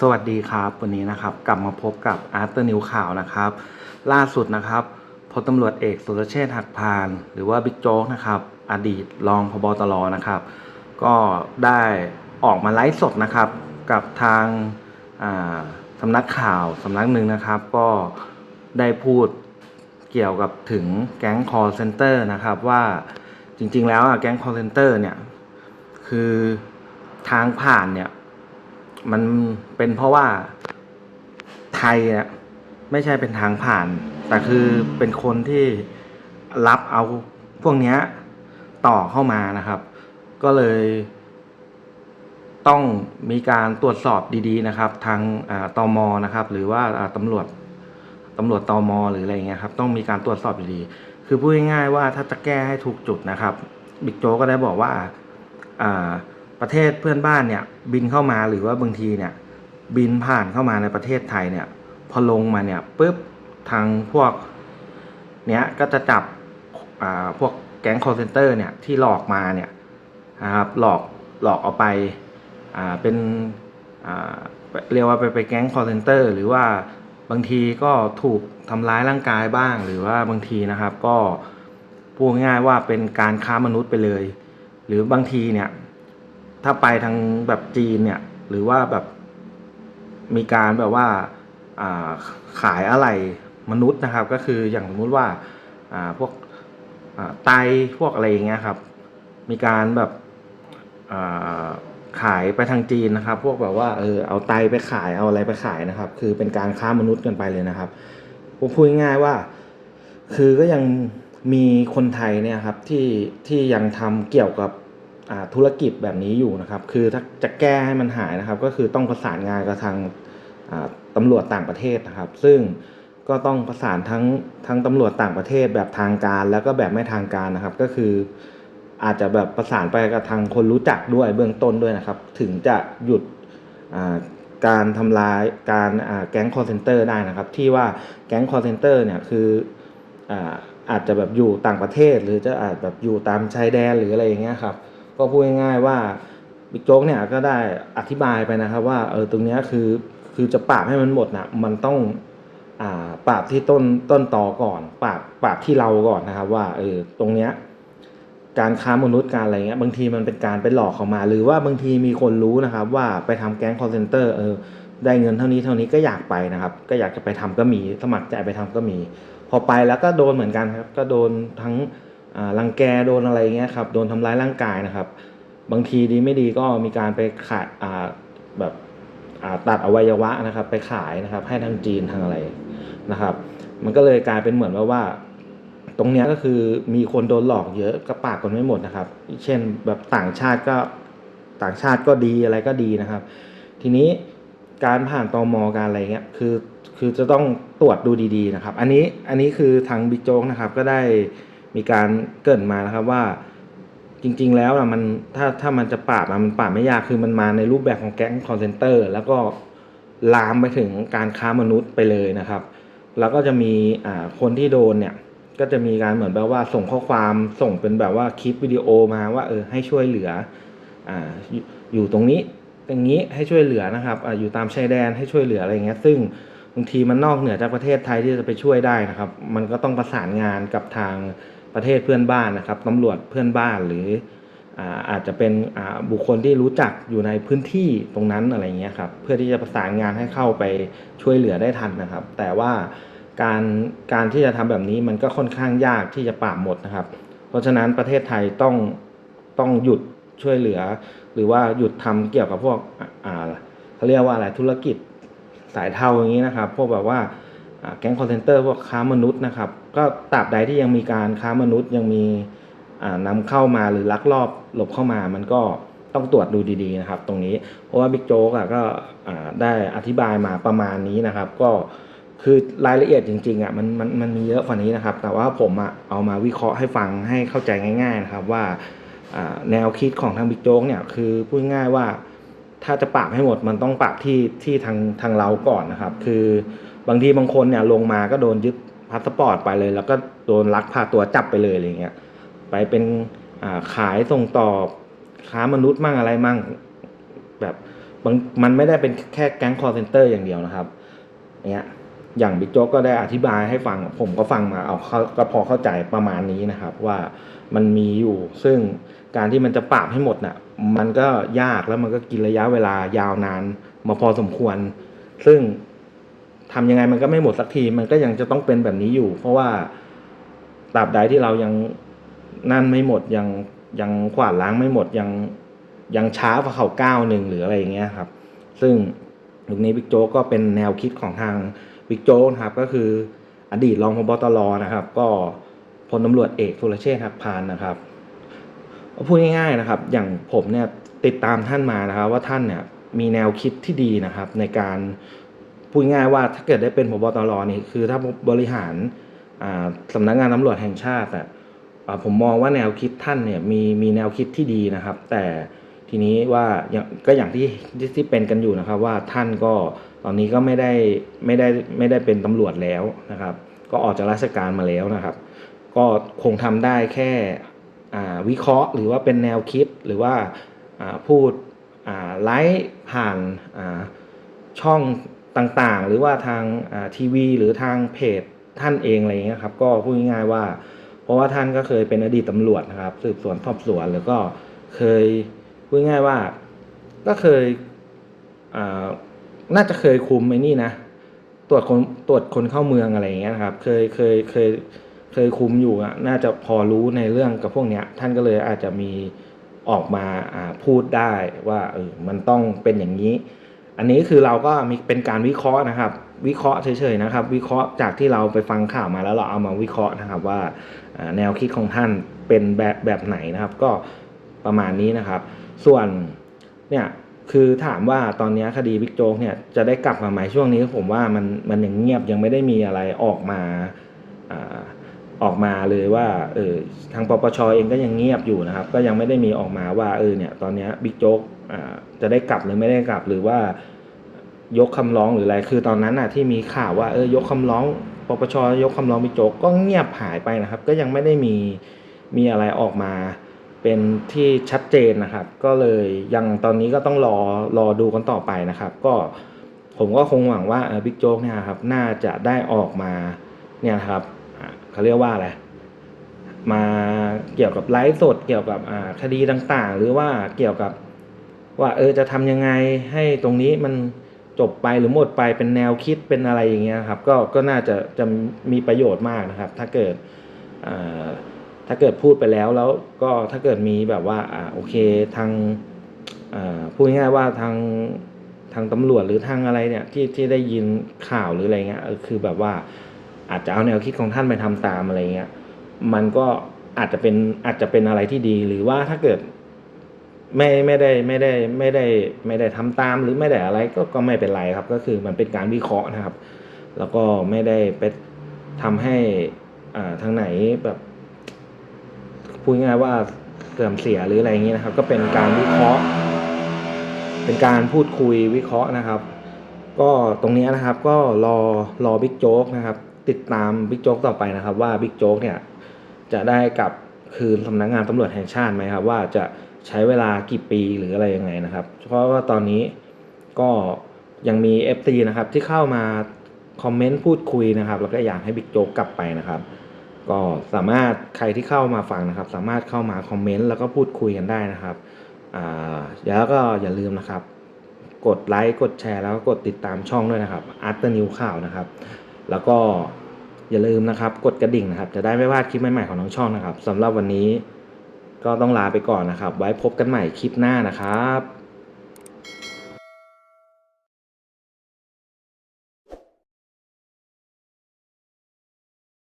สวัสดีครับวันนี้นะครับกลับมาพบกับอาร์ตนิวข่าวนะครับ ล่าสุดนะครับพลตำรวจเอกสุรเชษฐ์หักพาน หรือว่าบิ๊กโจ๊กนะครับ อดีตรองพบตรนะครับ ก็ได้ออกมาไลฟ์สดนะครับกับทางอ่าสำนักข่าวสำนักหนึ่งนะครับ ก็ได้พูดเกี่ยวกับถึงแก๊ง call center นะครับว่าจริงๆแล้วอะแก๊ง call center เนี่ยคือทางผ่านเนี่ย มันเป็นเพราะว่าไทยเนี่ยไม่ใช่เป็นทางผ่าน แต่คือเป็นคนที่รับเอาพวกเนี้ยต่อเข้ามานะครับ ก็เลย ต้องมีการตรวจสอบดีๆนะครับ ทางอ่าตมนะครับ หรือว่าตำรวจตำรวจตมหรืออะไรเงี้ยครับ ต้องมีการตรวจสอบดีๆคือพูดง่ายๆว่าถ้าจะแก้ให้ถูกจุดนะครับบิ๊กโจกก็ได้บอกว่าอ่า ประเทศเพื่อนบ้านเนี่ยบินเข้ามาหรือว่าบางทีเนี่ยบินผ่านเข้ามาในประเทศไทยเนี่ยพอลงมาเนี่ยปุ๊บทางพวกเนี้ยก็จะจับอ่าพวกแก๊งคอร์เซนเตอร์เนี่ยที่หลอกมาเนี่ยนะครับหลอกหลอกเอาไปอ่าเป็นอ่าเรียกว่าไปไปแก๊งคอร์เซนเตอร์หรือว่าบางทีก็ถูกทำร้ายร่างกายบ้างหรือว่าบางทีนะครับก็พูดง่ายว่าเป็นการค้ามนุษย์ไปเลย หรือบางทีเนี่ย ถ้าไปทางแบบจีนเนี่ย หรือว่าแบบมีการแบบว่าาขายอะไรมนุษย์นะครับ ก็คืออย่างสมมุติว่าพวกไตพวกอะไรอย่างเงี้ยครับ มีการแบบขายไปทางจีนนะครับ พวกแบบว่าเออเอาไตไปขายเอาอะไรไปขายนะครับ คือเป็นการค้ามนุษย์กันไปเลยนะครับผมพูดง่ายๆว่า คือก็ยังมีคนไทยเนี่ยครับที่ที่ยังทำเกี่ยวกับ ธุรกิจแบบนี้อยู่นะครับ คือถ้าจะแก้ให้มันหายนะครับ ก็คือต้องประสานงานกับทางตำรวจต่างประเทศนะครับ ซึ่งก็ต้องประสานทั้งทั้งตำรวจต่างประเทศแบบทางการแล้วก็แบบไม่ทางการนะครับ ก็คืออาจจะแบบประสานไปกับทางคนรู้จักด้วยเบื้องต้นด้วยนะครับ ถึงจะหยุดการทำลายการแก๊งคอร์เซนเตอร์ได้นะครับ ที่ว่าแก๊งคอร์เซนเตอร์เนี่ยคืออาอาจจะแบบอยู่ต่างประเทศ หรือจะอาจแบบอยู่ตามชายแดนหรืออะไรอย่างเงี้ยครับ ก็พูดง่ายๆว่าบิ๊กโจ๊กเนี่ยก็ได้อธิบายไปนะครับว่าเออตรงนี้คือคือจะปราบให้มันหมดนะมันต้องอ่าปราบที่ต้นต้นตอก่อนปราบปราบที่เราก่อนนะครับ ว่าเออตรงเนี้ยการค้ามนุษย์การอะไรเงี้ยบางทีมันเป็นการไปหลอกเขามา หรือว่าบางทีมีคนรู้นะครับ ว่าไปทำแก๊งคอร์เซนเตอร์เออได้เงินเท่านี้เท่านี้ก็อยากไปนะครับ ก็อยากจะไปทำก็มีสมัครใจไปทำก็มี พอไปแล้วก็โดนเหมือนกันครับ ก็โดนทั้ง รังแกโดนอะไรเงี้ยครับโดนทำร้ายร่างกายนะครับ บางทีดีไม่ดีก็มีการไปขายอ่าแบบตัดอวัยวะนะครับ ไปขายนะครับ ให้ทางจีนทางอะไรนะครับ มันก็เลยกลายเป็นเหมือนว่าว่า ตรงนี้ก็คือมีคนโดนหลอกเยอะก็ปากคนไม่หมดนะครับ เช่นแบบต่างชาติก็ต่างชาติก็ดีอะไรก็ดีนะครับ ทีนี้การผ่านตอมการอะไรเงี้ยคือคือจะต้องตรวจดูดีๆนะครับ อันนี้อันนี้คือทางบิ๊กโจ๊กนะครับก็ได้ มีการเกรินมานะครับว่าจริง ๆ แล้วนะมันถ้าถ้ามันจะปราบอะมันปราบไม่ยากคือมันมาในรูปแบบของแก๊งคอนเซนเตอร์ แล้วก็ลามไปถึงการค้ามนุษย์ไปเลยนะครับ แล้วก็จะมีอ่าคนที่โดนเนี่ยก็จะมีการเหมือนแบบว่าส่งข้อความส่งเป็นแบบว่าคลิปวิดีโอมาว่าเออให้ช่วยเหลืออ่าอยู่ตรงนี้อย่างนี้ให้ช่วยเหลือนะครับอาอยู่ตามชายแดนให้ช่วยเหลืออะไรเงี้ยซึ่งบางทีมันนอกเหนือจากประเทศไทยที่จะไปช่วยได้นะครับ มันก็ต้องประสานงานกับทาง ประเทศเพื่อนบ้านนะครับตำรวจเพื่อนบ้านหรืออาอาจจะเป็นบุคคลที่รู้จักอยู่ในพื้นที่ตรงนั้นอะไรเงี้ยครับเพื่อที่จะประสานงานให้เข้าไปช่วยเหลือได้ทันนะครับ แต่ว่าการการที่จะทำแบบนี้มันก็ค่อนข้างยากที่จะปราบหมดนะครับ เพราะฉะนั้นประเทศไทยต้องต้องหยุดช่วยเหลือ หรือว่าหยุดทำเกี่ยวกับพวกเขาเรียกว่าอะไรธุรกิจสายเทาอย่างนี้นะครับ พวกแบบว่าอ่า แก๊งคอนเซนเตอร์พวกค้ามนุษย์นะครับ ก็ตราบใดที่ยังมีการค้ามนุษย์ยังมีอ่านำเข้ามาหรือลักลอบหลบเข้ามา มันก็ต้องตรวจดูดีๆนะครับ ตรงนี้เพราะว่าบิ๊กโจ๊กก็ได้อธิบายมาประมาณนี้นะครับ ก็คือรายละเอียดจริงๆอะมันมันมันมีเยอะกว่านี้นะครับ แต่ว่าผมอะเอามาวิเคราะห์ให้ฟังให้เข้าใจง่าย ๆ นะครับว่าแนวคิดของทางบิ๊กโจ๊กเนี่ยคือพูดง่ายว่าถ้าจะปราบให้หมดมันต้องปราบที่ที่ทางทางเราก่อนนะครับ คือ บางทีบางคนเนี่ยลงมาก็โดนยึดพาสปอร์ตไปเลย แล้วก็โดนลักพาตัวจับไปเลยอะไรเงี้ยไปเป็นขายส่งต่อค้ามนุษย์มั่งอะไรมั่งแบบบมันไม่ได้เป็นแค่แก๊งคอร์เซนเตอร์อย่างเดียวนะครับเนี้ยอย่างบิ๊กโจ๊กก็ได้อธิบายให้ฟังผมก็ฟังมาเอาเขาก็พอเข้าใจประมาณนี้นะครับ ว่ามันมีอยู่ ซึ่งการที่มันจะปราบให้หมดน่ะมันก็ยากแล้วมันก็กินระยะเวลายาวนานมาพอสมควร ซึ่ง ทำยังไงมันก็ไม่หมดสักที มันก็ยังจะต้องเป็นแบบนี้อยู่ เพราะว่าตราบใดที่เรายังนั่นไม่หมดยังยังขวาดล้างไม่หมดยังยังช้ากว่าเขาก้าวหนึ่งหรืออะไรอย่างเงี้ยครับ ซึ่งตรงนี้บิ๊กโจ๊กก็เป็นแนวคิดของทางบิ๊กโจ๊กนะครับ ก็คืออดีตรองพบตรนะครับ ก็พลตำรวจเอกสุรเชษฐ์หักพานนะครับพูดง่ายๆนะครับ อย่างผมเนี่ยติดตามท่านมานะครับ ว่าท่านเนี่ยมีแนวคิดที่ดีนะครับ ในการ พูดง่ายว่าถ้าเกิดได้เป็นพบตรนี่คือถ้าบริหารอ่าสำนักงานตำรวจแห่งชาติอะผมมองว่าแนวคิดท่านเนี่ยมีมีแนวคิดที่ดีนะครับ แต่ทีนี้ว่าก็อย่างที่ที่เป็นกันอยู่นะครับ ว่าท่านก็ตอนนี้ก็ไม่ได้ไม่ได้ไม่ได้เป็นตำรวจแล้วนะครับ ก็ออกจากราชการมาแล้วนะครับ ก็คงทำได้แค่วิเคราะห์ หรือว่าเป็นแนวคิดหรือว่าพูดไลฟ์ผ่านช่อง ต่างๆ หรือว่าทางทีวีหรือทางเพจท่านเองอะไรอย่างเงี้ยครับก็พูดง่ายๆว่า เพราะว่าท่านก็เคยเป็นอดีตตำรวจนะครับ สืบสวนสอบสวนแล้วก็เคยพูดง่ายๆว่าก็เคยน่าจะเคยคุมไอ้นี่นะตรวจคนตรวจคนเข้าเมืองอะไรอย่างเงี้ยครับ เคยเคยเคยเคยคุมอยู่อะน่าจะพอรู้ในเรื่องกับพวกเนี้ย ท่านก็เลยอาจจะมีออกมาพูดได้ว่าเออมันต้องเป็นอย่างนี้ อันนี้คือเราก็มีเป็นการวิเคราะห์นะครับ วิเคราะห์เฉยๆนะครับ วิเคราะห์จากที่เราไปฟังข่าวมาแล้วเราเอามาวิเคราะห์นะครับว่าแนวคิดของท่านเป็นแบบแบบไหนนะครับ ก็ประมาณนี้นะครับ ส่วนเนี่ยคือถามว่าตอนนี้คดีบิ๊กโจ๊กเนี่ยจะได้กลับมาไหมช่วงนี้ผมว่ามันมันยังเงียบยังไม่ได้มีอะไรออกมาออกมาเลยว่าเออทางปปชเองก็ยังเงียบอยู่นะครับ ก็ยังไม่ได้มีออกมาว่าเออเนี่ยตอนนี้บิ๊กโจ๊ก จะได้กลับหรือไม่ได้กลับหรือว่ายกคำร้องหรืออะไร คือตอนนั้นน่ะที่มีข่าวว่าเออยกคำร้องปปชยกคำร้องบิ๊กโจ๊กก็เงียบหายไปนะครับ ก็ยังไม่ได้มีมีอะไรออกมาเป็นที่ชัดเจนนะครับ ก็เลยยังตอนนี้ก็ต้องรอรอดูกันต่อไปนะครับ ก็ผมก็คงหวังว่าบิ๊กโจ๊กเนี่ยครับน่าจะได้ออกมาเนี่ยครับเขาเรียกว่าอะไรมาเกี่ยวกับไลฟ์สดเกี่ยวกับคดีต่างๆ หรือว่าเกี่ยวกับ ว่าเออจะทำยังไงให้ตรงนี้มันจบไปหรือหมดไปเป็นแนวคิดเป็นอะไรอย่างเงี้ยครับ ก็ก็น่าจะจะมีประโยชน์มากนะครับ ถ้าเกิดถ้าเกิดพูดไปแล้วแล้วก็ถ้าเกิดมีแบบว่าอ่าโอเคทางอ่าพูดง่ายว่าทางทางตำรวจหรือทางอะไรเนี่ยที่ที่ได้ยินข่าวหรืออะไรเงี้ยคือแบบว่าอาจจะเอาแนวคิดของท่านไปทำตามอะไรเงี้ยมันก็อาจจะเป็นอาจจะเป็นอะไรที่ดีหรือว่าถ้าเกิด ไม่ไม่ได้ไม่ได้ไม่ได้ไม่ได้ทำตามหรือไม่ได้อะไรก็ก็ไม่เป็นไรครับ ก็คือมันเป็นการวิเคราะห์นะครับ แล้วก็ไม่ได้ไปทำให้อ่าทางไหนแบบพูดง่ายว่าเสื่อมเสียหรืออะไรอย่างนี้นะครับ ก็เป็นการวิเคราะห์ เป็นการพูดคุยวิเคราะห์นะครับ ก็ตรงนี้นะครับก็รอรอบิ๊กโจ๊กนะครับ ติดตามบิ๊กโจ๊กต่อไปนะครับ ว่าบิ๊กโจ๊กเนี่ยจะได้กลับคืนสำนักงานตำรวจแห่งชาติไหมครับ ว่าจะ ใช้เวลากี่ปีหรืออะไรยังไงนะครับ เพราะว่าตอนนี้ก็ยังมี FT นะครับที่เข้ามาคอมเมนต์พูดคุยนะครับ แล้วก็อยากให้บิ๊กโจ๊กกลับไปนะครับ ก็สามารถใครที่เข้ามาฟังนะครับ สามารถเข้ามาคอมเมนต์แล้วก็พูดคุยกันได้นะครับอ่าแล้วก็อย่าลืมนะครับ กดไลค์กดแชร์แล้วก็กดติดตามช่องด้วยนะครับอาร์ตนิวข่าวนะครับ แล้วก็อย่าลืมนะครับ กดกระดิ่งนะครับ จะได้ไม่พลาดคลิปใหม่ๆของน้องช่องนะครับสำหรับวันนี้ ก็ต้องลาไปก่อนนะครับ ไว้พบกันใหม่คลิปหน้านะครับ